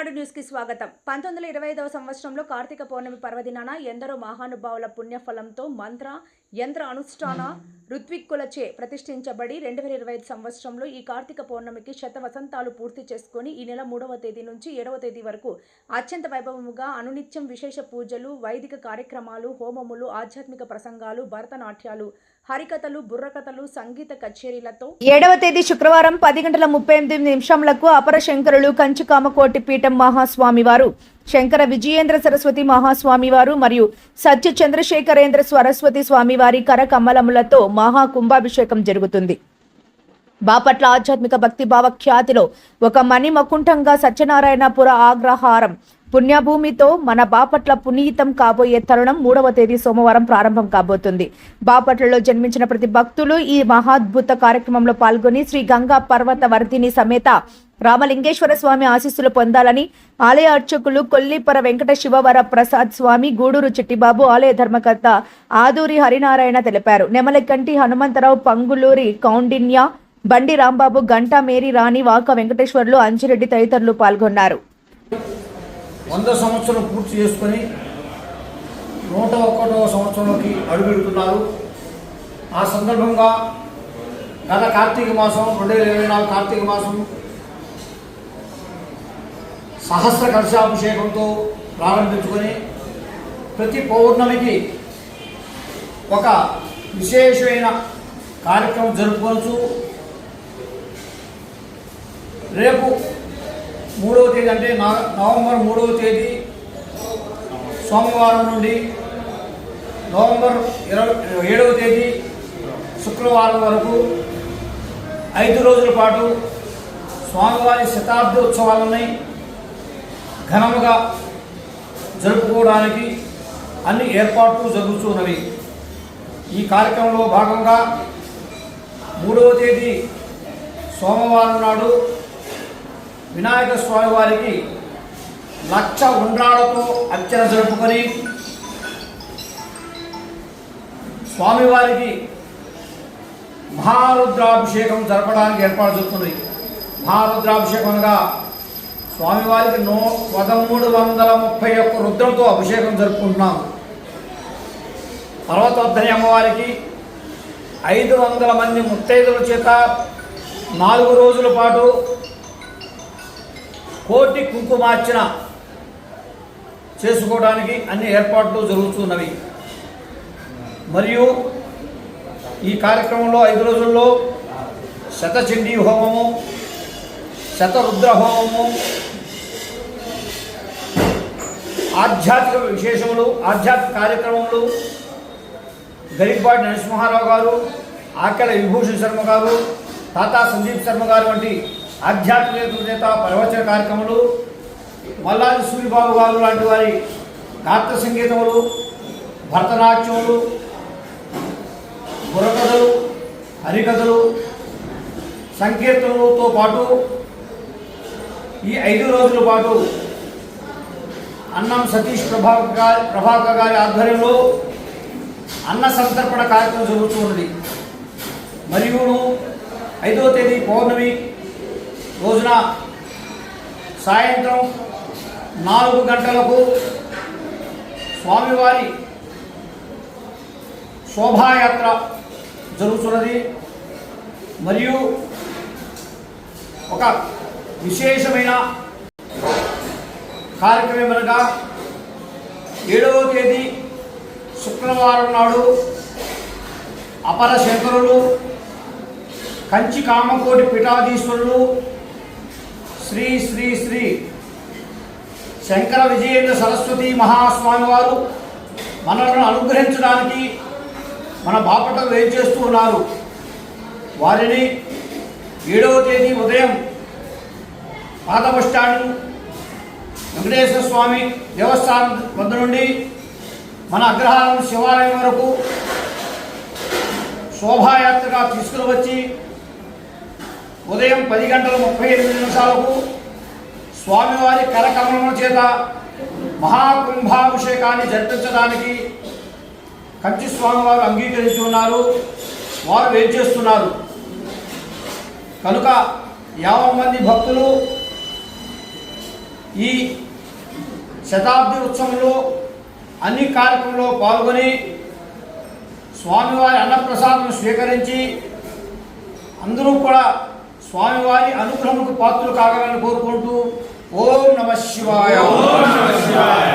కి స్వాగతం. పంతొమ్మిది వందల ఇరవై ఐదవ సంవత్సరంలో కార్తీక పౌర్ణమి పర్వదినాన ఎందరో మహానుభావుల పుణ్యఫలంతో మంత్ర యంత్ర అనుష్ఠాన ఋత్విక్కులచే ప్రతిష్ఠించబడి రెండు వేల ఇరవై ఐదు సంవత్సరంలో ఈ కార్తీక పౌర్ణమికి శత వసంతాలు పూర్తి చేసుకొని ఈ నెల మూడవ తేదీ నుంచి ఏడవ తేదీ వరకు అత్యంత వైభవముగా అనునిత్యం విశేష పూజలు వైదిక కార్యక్రమాలు హోమములు ఆధ్యాత్మిక ప్రసంగాలు భరతనాట్యాలు హరికథలు బుర్రకథలు సంగీత కచేరీలతో ఏడవ తేదీ శుక్రవారం పది గంటల ముప్పై ఎనిమిది నిమిషంలకు అపర శంకరులు కంచుకామకోటి పీఠం మహాస్వామి వారు శంకర విజయేంద్ర సరస్వతి మహాస్వామివారు మరియు సత్య చంద్రశేఖరేంద్ర సరస్వతి స్వామి వారి కర మహా కుంభాభిషేకం జరుగుతుంది. బాపట్ల ఆధ్యాత్మిక భక్తిభావ ఖ్యాతిలో ఒక మణిమకుంఠంగా సత్యనారాయణపుర ఆగ్రహారం పుణ్యభూమితో మన బాపట్ల పునీతం కాబోయే తరుణం మూడవ తేదీ సోమవారం ప్రారంభం కాబోతుంది. బాపట్లలో జన్మించిన ప్రతి భక్తులు ఈ మహాద్భుత కార్యక్రమంలో పాల్గొని శ్రీ గంగా పర్వత వర్ధిని సమేత రామలింగేశ్వర స్వామి ఆశీస్సులు పొందాలని ఆలయ అర్చకులు కొల్లిపర వెంకట శివవర ప్రసాద్ స్వామి గూడూరు చిట్టిబాబు ఆలయ ధర్మకర్త ఆదూరి హరినారాయణ తెలిపారు. నెమలకంటి హనుమంతరావు పంగులూరి కౌండిన్య బండి రాంబాబు గంటా మేరీ రాణి వాక వెంకటేశ్వర్లు అంజిరెడ్డి తదితరులు పాల్గొన్నారు. వంద సంవత్సరం పూర్తి చేసుకొని నూట ఒకటవ సంవత్సరంలోకి అడుగుపెడుతున్నారు. ఆ సందర్భంగా గత కార్తీక మాసం రెండు వేల ఇరవై నాలుగు కార్తీక మాసం సహస్ర కలశాభిషేకంతో ప్రారంభించుకొని ప్రతి పౌర్ణమికి ఒక విశేషమైన కార్యక్రమం జరుపుకోవచ్చు. రేపు మూడవ తేదీ అంటే నా- నవంబర్ మూడవ తేదీ సోమవారం నుండి నవంబర్ ఇరవై ఏడవ తేదీ శుక్రవారం వరకు ఐదు రోజుల పాటు స్వామివారి శతాబ్ద ఉత్సవాలని ఘనముగా జరుపుకోవడానికి అన్ని ఏర్పాట్లు జరుగుతున్నవి ఈ కార్యక్రమంలో భాగంగా మూడవ తేదీ సోమవారం నాడు వినాయక స్వామి వారికి లక్ష ఉండ్రాలతో అర్చన జరుపుకొని స్వామివారికి మహారుద్రాభిషేకం జరపడానికి ఏర్పాటు జరుగుతుంది. మహారుద్రాభిషేకం అనగా స్వామివారికి నూ పదమూడు వందల ముప్పై ఒక్క రుద్రంతో అభిషేకం జరుపుకుంటున్నాం. పర్వతోద్ధరి అమ్మవారికి ఐదు వందల మంది ముత్తైదుల చేత నాలుగు రోజుల పాటు కోటి కుంకుమార్చన చేసుకోవడానికి అన్ని ఏర్పాట్లు జరుగుతున్నవి. మరియు ఈ కార్యక్రమంలో ఐదు రోజుల్లో శతచండీ హోమము శతరుద్ర హోమము ఆధ్యాత్మిక విశేషములు ఆధ్యాత్మిక కార్యక్రమములు గరిపాటి నరసింహారావు గారు ఆకల విభూషణ్ శర్మ గారు తాతా సందీప్ శర్మ గారు వంటి ఆధ్యాత్మిక చేత ప్రవచన కార్యక్రమాలు మల్లాది సూర్యబాబు గారు లాంటి వారి గాత్ర సంగీతములు భరతనాట్యములు బుర్రకథలు హరికథలు సంకీర్తనలతో పాటు ఈ ఐదు రోజుల పాటు అన్నం సతీష్ ప్రభాకర్ గారి ప్రభాకర్ గారి ఆధ్వర్యంలో అన్న సంతర్పణ కార్యక్రమం జరుగుతున్నది మరియు ఐదవ తేదీ పౌర్ణమి రోజున సాయంత్రం నాలుగు గంటలకు స్వామివారి శోభాయాత్ర జరుగుతున్నది. మరియు ఒక విశేషమైన కార్యక్రమం అనగా ఏడవ తేదీ శుక్రవారం నాడు అపర శంకరులు కంచి కామకోటి పీఠాధీశ్వరులు శ్రీ శ్రీ శ్రీ. శంకర విజయేంద్ర సరస్వతి మహాస్వామి వారు మనలను అనుగ్రహించడానికి మన బాపట వేచేస్తూ ఉన్నారు. వారిని ఏడవ తేదీ ఉదయం పాత బస్టాండ్ వెంకటేశ్వర స్వామి దేవస్థానం వద్ద నుండి మన అగ్రహారం శివాలయం వరకు శోభాయాత్రగా తీసుకుని వచ్చి ఉదయం పది గంటల ముప్పై ఎనిమిది నిమిషాలకు స్వామివారి కరకమలముల చేత మహాకుంభాభిషేకాన్ని జరిపించడానికి కంచి స్వామివారు అంగీకరించి ఉన్నారు. వారు వేం చేస్తున్నారు? కనుక యాభై మంది భక్తులు ఈ శతాబ్ది ఉత్సవంలో అన్ని కార్యక్రమంలో పాల్గొని స్వామివారి అన్నప్రసాదం స్వీకరించి అందరూ కూడా స్వామివారి అనుగ్రహముకు పాత్రలు కాగలని కోరుకుంటూ ఓం నమ శివాయ. ఓం నమః శివాయ.